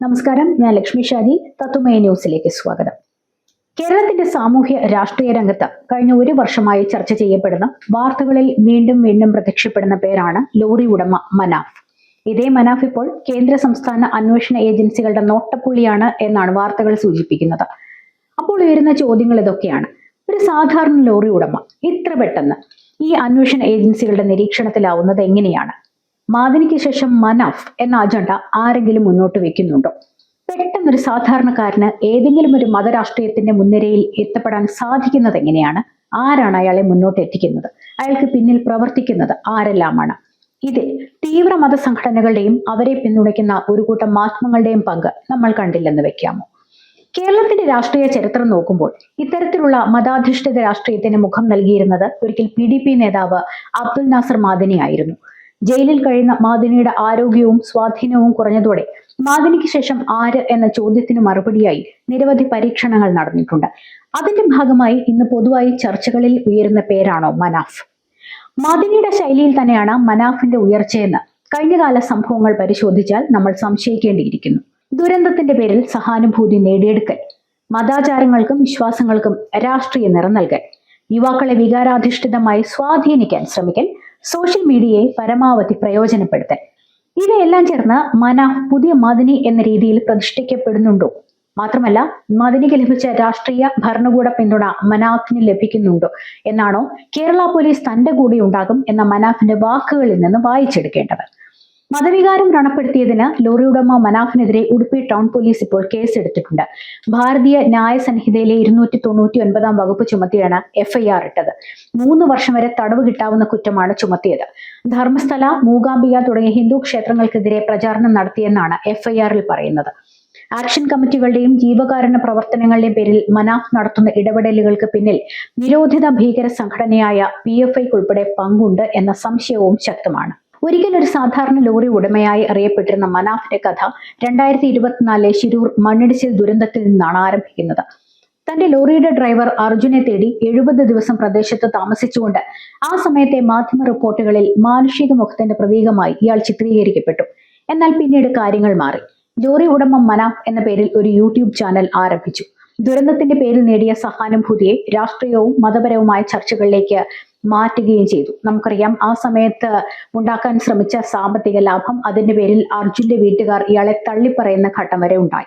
നമസ്കാരം ഞാൻ ലക്ഷ്മി ഷാജി തത്തുമയ ന്യൂസിലേക്ക് സ്വാഗതം. കേരളത്തിന്റെ സാമൂഹ്യ രാഷ്ട്രീയ രംഗത്ത് കഴിഞ്ഞ ഒരു വർഷമായി ചർച്ച ചെയ്യപ്പെടുന്ന വാർത്തകളിൽ വീണ്ടും വീണ്ടും പ്രത്യക്ഷപ്പെടുന്ന പേരാണ് ലോറി ഉടമ മനാഫ്. ഇതേ മനാഫ് ഇപ്പോൾ കേന്ദ്ര സംസ്ഥാന അന്വേഷണ ഏജൻസികളുടെ നോട്ടപ്പുള്ളിയാണ് എന്നാണ് വാർത്തകൾ സൂചിപ്പിക്കുന്നത്. അപ്പോൾ ഉയരുന്ന ചോദ്യങ്ങൾ ഇതൊക്കെയാണ്. ഒരു സാധാരണ ലോറി ഉടമ ഇത്ര പെട്ടെന്ന് ഈ അന്വേഷണ ഏജൻസികളുടെ നിരീക്ഷണത്തിലാവുന്നത് എങ്ങനെയാണ്? മാദിനിക്ക് ശേഷം മനഫ് എന്ന അജണ്ട ആരെങ്കിലും മുന്നോട്ട് വെക്കുന്നുണ്ടോ? പെട്ടെന്നൊരു സാധാരണക്കാരന് ഏതെങ്കിലും ഒരു മതരാഷ്ട്രീയത്തിന്റെ മുൻനിരയിൽ എത്തപ്പെടാൻ സാധിക്കുന്നത് എങ്ങനെയാണ്? ആരാണ് അയാളെ മുന്നോട്ട് എത്തിക്കുന്നത്? അയാൾക്ക് പിന്നിൽ പ്രവർത്തിക്കുന്നത് ആരെല്ലാമാണ്? ഇതിൽ തീവ്ര മതസംഘടനകളുടെയും അവരെ പിന്തുണയ്ക്കുന്ന ഒരു കൂട്ടം മാധ്യമങ്ങളുടെയും പങ്ക് നമ്മൾ കണ്ടില്ലെന്ന് വെക്കാമോ? കേരളത്തിന്റെ രാഷ്ട്രീയ ചരിത്രം നോക്കുമ്പോൾ ഇത്തരത്തിലുള്ള മതാധിഷ്ഠിത രാഷ്ട്രീയത്തിന് മുഖം നൽകിയിരുന്നത് ഒരിക്കൽ പി നേതാവ് അബ്ദുൽ നാസർ മാദിനി ആയിരുന്നു ജയിലിൽ കഴിയുന്ന മാദിനിയുടെ ആരോഗ്യവും സ്വാധീനവും കുറഞ്ഞതോടെ മാദിനിക്ക് ശേഷം ആര് എന്ന ചോദ്യത്തിന് മറുപടിയായി നിരവധി പരീക്ഷണങ്ങൾ നടന്നിട്ടുണ്ട്. അതിന്റെ ഭാഗമായി ഇന്ന് പൊതുവായി ചർച്ചകളിൽ ഉയരുന്ന പേരാണോ മനാഫ്? മാദിനിയുടെ ശൈലിയിൽ തന്നെയാണ് മനാഫിന്റെ ഉയർച്ചയെന്ന് കഴിഞ്ഞകാല സംഭവങ്ങൾ പരിശോധിച്ചാൽ നമ്മൾ സംശയിക്കേണ്ടിയിരിക്കുന്നു. ദുരന്തത്തിന്റെ പേരിൽ സഹാനുഭൂതി നേടിയെടുക്കൽ മതാചാരങ്ങൾക്കും വിശ്വാസങ്ങൾക്കും രാഷ്ട്രീയ നിറം നൽകൽ യുവാക്കളെ വികാരാധിഷ്ഠിതമായി സ്വാധീനിക്കാൻ ശ്രമിക്കൽ സോഷ്യൽ മീഡിയയെ പരമാവധി പ്രയോജനപ്പെടുത്താൻ. ഇവയെല്ലാം ചേർന്ന് മന പുതിയ മദിനി എന്ന രീതിയിൽ പ്രതിഷ്ഠിക്കപ്പെടുന്നുണ്ടോ? മാത്രമല്ല മദിനിക്ക് ലഭിച്ച രാഷ്ട്രീയ ഭരണകൂട പിന്തുണ മനാഫിന് ലഭിക്കുന്നുണ്ടോ? എന്നാണോ കേരള പോലീസ് തന്റെ കൂടെ ഉണ്ടാകും എന്ന മനാഫിന്റെ വാക്കുകളിൽ നിന്ന് വായിച്ചെടുക്കേണ്ടത്. മതവികാരം വ്രണപ്പെടുത്തിയതിന് ലോറി ഉടമ മനാഫിനെതിരെ ഉടുപ്പി ടൗൺ പോലീസ് ഇപ്പോൾ കേസെടുത്തിട്ടുണ്ട്. ഭാരതീയ ന്യായ സംഹിതയിലെ ഇരുന്നൂറ്റി തൊണ്ണൂറ്റി ഒൻപതാം വകുപ്പ് ചുമത്തിയാണ് എഫ്ഐആർ ഇട്ടത്. മൂന്ന് വർഷം വരെ തടവ് കിട്ടാവുന്ന കുറ്റമാണ് ചുമത്തിയത്. ധർമ്മസ്ഥല മൂകാംബിക തുടങ്ങിയ ഹിന്ദു ക്ഷേത്രങ്ങൾക്കെതിരെ പ്രചാരണം നടത്തിയെന്നാണ് എഫ്ഐആറിൽ പറയുന്നത്. ആക്ഷൻ കമ്മിറ്റികളുടെയും ജീവകാരുണ്യ പ്രവർത്തനങ്ങളുടെയും പേരിൽ മനാഫ് നടത്തുന്ന ഇടപെടലുകൾക്ക് പിന്നിൽ നിരോധിത ഭീകര സംഘടനയായ പി എഫ് ഐക്കുൾപ്പെടെ പങ്കുണ്ട് എന്ന സംശയവും ശക്തമാണ്. ഒരിക്കൽ ഒരു സാധാരണ ലോറി ഉടമയായി അറിയപ്പെട്ടിരുന്ന മനാഫിന്റെ കഥ രണ്ടായിരത്തി ഇരുപത്തിനാലിലെ ശിരൂർ മണ്ണിടിച്ചിൽ ദുരന്തത്തിൽ നിന്നാണ് ആരംഭിക്കുന്നത്. തന്റെ ലോറിയുടെ ഡ്രൈവർ അർജുനെ തേടി എഴുപത് ദിവസം പ്രദേശത്ത് താമസിച്ചുകൊണ്ട് ആ സമയത്തെ മാധ്യമ റിപ്പോർട്ടുകളിൽ മാനുഷിക മുഖത്തിന്റെ പ്രതീകമായി ഇയാൾ ചിത്രീകരിക്കപ്പെട്ടു. എന്നാൽ പിന്നീട് കാര്യങ്ങൾ മാറി. ലോറി ഉടമ മനാഫ് എന്ന പേരിൽ ഒരു യൂട്യൂബ് ചാനൽ ആരംഭിച്ചു. ദുരന്തത്തിന്റെ പേരിൽ നേടിയ സഹാനുഭൂതിയെ രാഷ്ട്രീയവും മതപരവുമായ ചർച്ചകളിലേക്ക് മാറ്റുകയും ചെയ്തു. നമുക്കറിയാം ആ സമയത്ത് ഉണ്ടാക്കാൻ ശ്രമിച്ച സാമ്പത്തിക ലാഭം അതിന്റെ പേരിൽ അർജുന്റെ വീട്ടുകാർ ഇയാളെ തള്ളിപ്പറയുന്ന ഘട്ടം വരെ ഉണ്ടായി.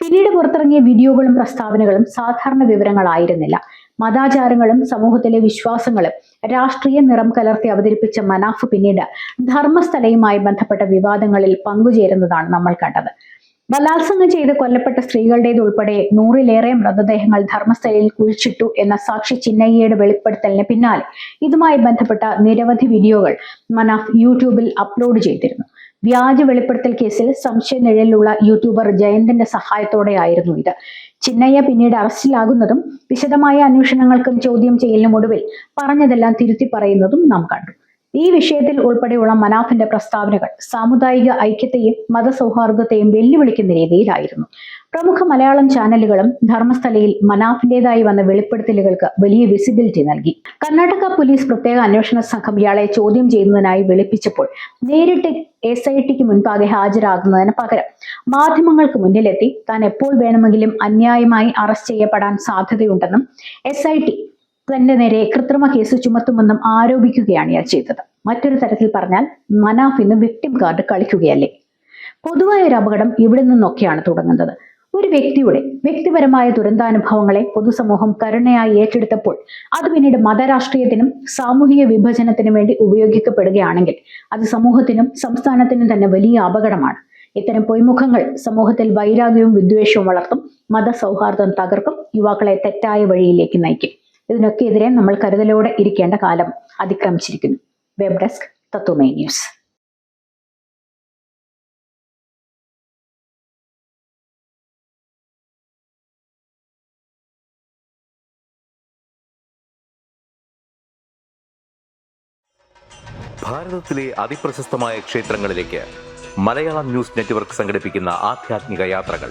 പിന്നീട് പുറത്തിറങ്ങിയ വീഡിയോകളും പ്രസ്താവനകളും സാധാരണ വിവരങ്ങളായിരുന്നില്ല. മതാചാരങ്ങളും സമൂഹത്തിലെ വിശ്വാസങ്ങളും രാഷ്ട്രീയ നിറം കലർത്തി അവതരിപ്പിച്ച മനാഫ് പിന്നീട് ധർമ്മസ്ഥലയുമായി ബന്ധപ്പെട്ട വിവാദങ്ങളിൽ പങ്കുചേരുന്നതാണ് നമ്മൾ കണ്ടത്. ബലാത്സംഗം ചെയ്ത് കൊല്ലപ്പെട്ട സ്ത്രീകളുടേതുൾപ്പെടെ നൂറിലേറെ മൃതദേഹങ്ങൾ ധർമ്മസ്ഥലയിൽ കുഴിച്ചിട്ടു എന്ന സാക്ഷി ചിന്നയ്യയുടെ വെളിപ്പെടുത്തലിന് പിന്നാലെ ഇതുമായി ബന്ധപ്പെട്ട നിരവധി വീഡിയോകൾ മനാഫ് യൂട്യൂബിൽ അപ്ലോഡ് ചെയ്തിരുന്നു. വ്യാജ വെളിപ്പെടുത്തൽ കേസിൽ സംശയ നിഴലിലുള്ള യൂട്യൂബർ ജയന്തന്റെ സഹായത്തോടെയായിരുന്നു ഇത്. ചിന്നയ്യ പിന്നീട് അറസ്റ്റിലാകുന്നതും വിശദമായ അന്വേഷണങ്ങൾക്കും ചോദ്യം ചെയ്യലിനും ഒടുവിൽ പറഞ്ഞതെല്ലാം തിരുത്തി പറയുന്നതും നാം കണ്ടു. ഈ വിഷയത്തിൽ ഉൾപ്പെടെയുള്ള മനാഫിന്റെ പ്രസ്താവനകൾ സാമുദായിക ഐക്യത്തെയും മതസൗഹാർദ്ദത്തെയും വെല്ലുവിളിക്കുന്ന രീതിയിലായിരുന്നു. പ്രമുഖ മലയാളം ചാനലുകളും ധർമ്മസ്ഥലയിൽ മനാഫിന്റേതായി വന്ന വെളിപ്പെടുത്തലുകൾക്ക് വലിയ വിസിബിലിറ്റി നൽകി. കർണാടക പോലീസ് പ്രത്യേക അന്വേഷണ സംഘം ഇയാളെ ചോദ്യം ചെയ്യുന്നതിനായി വിളിപ്പിച്ചപ്പോൾ നേരിട്ട് എസ് ഐ ടിക്ക് മുൻപാകെ ഹാജരാകുന്നതിന് പകരം മാധ്യമങ്ങൾക്ക് മുന്നിലെത്തി. താൻ എപ്പോൾ വേണമെങ്കിലും അന്യായമായി അറസ്റ്റ് ചെയ്യപ്പെടാൻ സാധ്യതയുണ്ടെന്നും എസ് ഐ ടി തന്റെ നേരെ കൃത്രിമ കേസ് ചുമത്തുമെന്നും ആരോപിക്കുകയാണ് ഇയാൾ ചെയ്തത്. മറ്റൊരു തരത്തിൽ പറഞ്ഞാൽ മനാഫ് ഇന്ന് വിക്ടിം കാർഡ് കളിക്കുകയല്ലേ? പൊതുവായ ഒരു അപകടം ഇവിടെ നിന്നൊക്കെയാണ് തുടങ്ങുന്നത്. ഒരു വ്യക്തിയുടെ വ്യക്തിപരമായ ദുരന്താനുഭവങ്ങളെ പൊതുസമൂഹം കരുണയായി ഏറ്റെടുത്തപ്പോൾ അത് പിന്നീട് മതരാഷ്ട്രീയത്തിനും സാമൂഹിക വിഭജനത്തിനും വേണ്ടി ഉപയോഗിക്കപ്പെടുകയാണെങ്കിൽ അത് സമൂഹത്തിനും സംസ്ഥാനത്തിനും തന്നെ വലിയ അപകടമാണ്. ഇത്തരം പൊയ്മുഖങ്ങൾ സമൂഹത്തിൽ വൈരാഗ്യവും വിദ്വേഷവും വളർത്തും മതസൗഹാർദ്ദം തകർക്കും യുവാക്കളെ തെറ്റായ വഴിയിലേക്ക് നയിക്കും. ഇതിനൊക്കെ എതിരെ നമ്മൾ കരുതലോടെ ഇരിക്കേണ്ട കാലം അതിക്രമിച്ചിരിക്കുന്നു. വെബ് ഡെസ്ക് തത്വമേ ന്യൂസ് ഭാരതത്തിലെ അതിപ്രശസ്തമായ ക്ഷേത്രങ്ങളിലേക്ക് മലയാളം ന്യൂസ് നെറ്റ്വർക്ക് യാത്രകൾ.